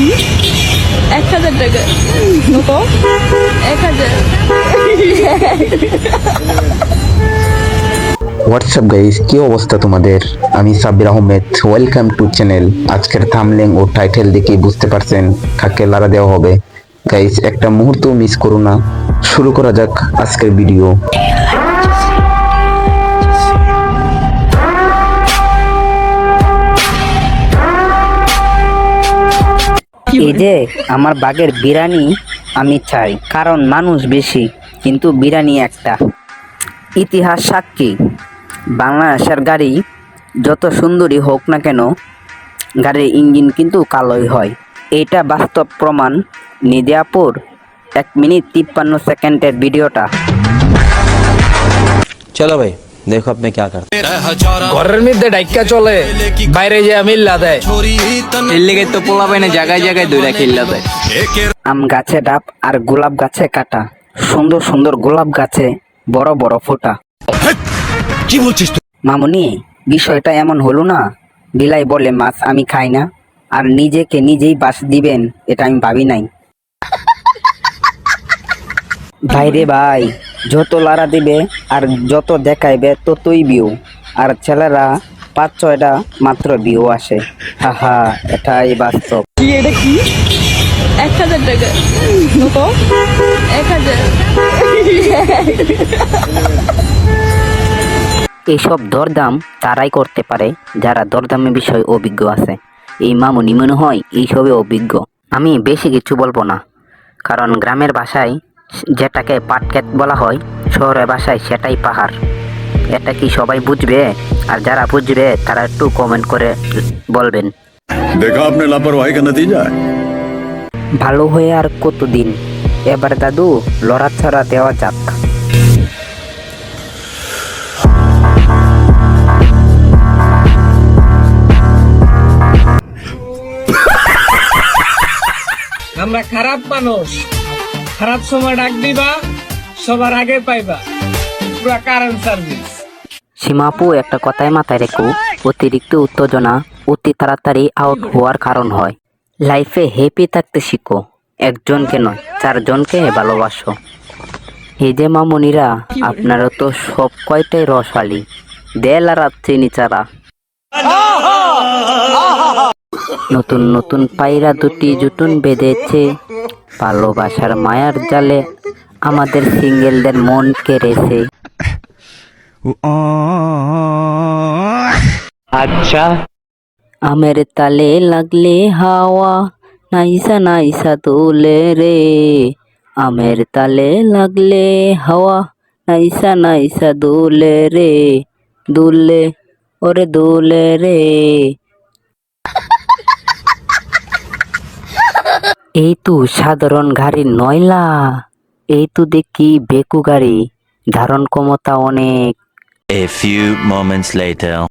এক হাজার টাকা। এক হাজার। হোয়াটসঅ্যাপ গাইস কি অবস্থা তোমাদের? আমি Sabbir Ahmed. Welcome to channel আজকের থামলেং ও টাইটেল দেখে বুঝতে পারছেন কাকে লারা দেওয়া হবে। গাইস একটা মুহূর্ত মিস করো না। শুরু করা যাক আজকের ভিডিও যে, আমার বাঘের বিরানি আমি চাই, কারণ মানুষ বেশি, কিন্তু বিরানি একটা। ইতিহাস সাক্ষী বাংলাদেশের গাড়ি যত সুন্দরী হোক না কেন, গাড়ির ইঞ্জিন কিন্তু কালোই হয়। এটা বাস্তব প্রমাণ নিদিয়াপুর এক মিনিট তিপ্পান্ন সেকেন্ডের ভিডিওটা। চলো ভাই। দেখো আপনি কে কার ঘরের মধ্যে ডাইকা চলে বাইরে যে মিল্লা দেয়। এর লেগে তো পোলা বাইনে জায়গায় জায়গায় দইরা খিল্লা দেয়। আম গাছে ডাব আর গোলাপ গাছে কাটা। সুন্দর সুন্দর গোলাপ গাছে বড় বড় ফোটা। কি বলছিস মামুনি বিষয়টা এমন হলো না? বিলাই বলে মাছ আমি খাই না। আর নিজেকে নিজেই বাস দিবেন এটা আমি ভাবি নাই। ভাই রে ভাই যত লারা দিবে আর যত দেখাইবে ততই বিউ আর ছেলেরা পাঁচ ছয়টা মাত্র বিউ আসে। হাহা এটাই বাস্তব। কি এটা কি? এক হাজার টাকা। এক হাজার। এইসব দরদাম তারাই করতে পারে যারা দরদামের বিষয়ে অভিজ্ঞ আছে। এই মামুনি মনে হয় এইসবে অভিজ্ঞ। আমি বেশি কিছু বলব না। কারণ গ্রামের ভাষায় যেটাকে পাটকেট বলা হয় শহরের বাসায় সেটাই পাহাড়। এটা কি সবাই বুঝবে? আর যারা বুঝবে তারা একটু কমেন্ট করে বলবেন। দেখা আপনি লাপরওয়াহি কেন দিয়ে যায়? ভালো হয়ে আর কতদিন? এবার দাদু লড়াছড়া দেওয়া যাক। আমরা খারাপ মানুষ। খারাপ সময় ডাক দিবা, সবার আগে পাইবা। পুরা কারেন্ট সার্ভিস সীমাপু, একটা কথায় মাথায় রেখো, অতিরিক্ত উত্তেজনা অতি তাড়াতাড়ি আউট হওয়ার কারণ হয়। লাইফে হ্যাপি থাকতে শিখো, একজনকে নয়, চারজনকে ভালোবাসো। এই যে মামনিরা আপনারা তো সব কয়টাই রসালি। দেল আর চিনি চারা নতুন নতুন পায়রা দুটি জুটুন বেঁধেছে ভালোবাসার মায়ার জালে আমাদের সিঙ্গেলদের মন কেড়েছে। আচ্ছা। আমের তালে লাগলে হাওয়া নাইসা নাইসা তোলে রে। আমের তালে লাগলে হাওয়া নাইসা নাইসা দুলে রে। দুলে ওরে দুলে রে। এই তো সাধারণ গাড়ি নয়লা এই তো দেখি বেকু গাড়ি, ধারণ ক্ষমতা অনেক A few moments later.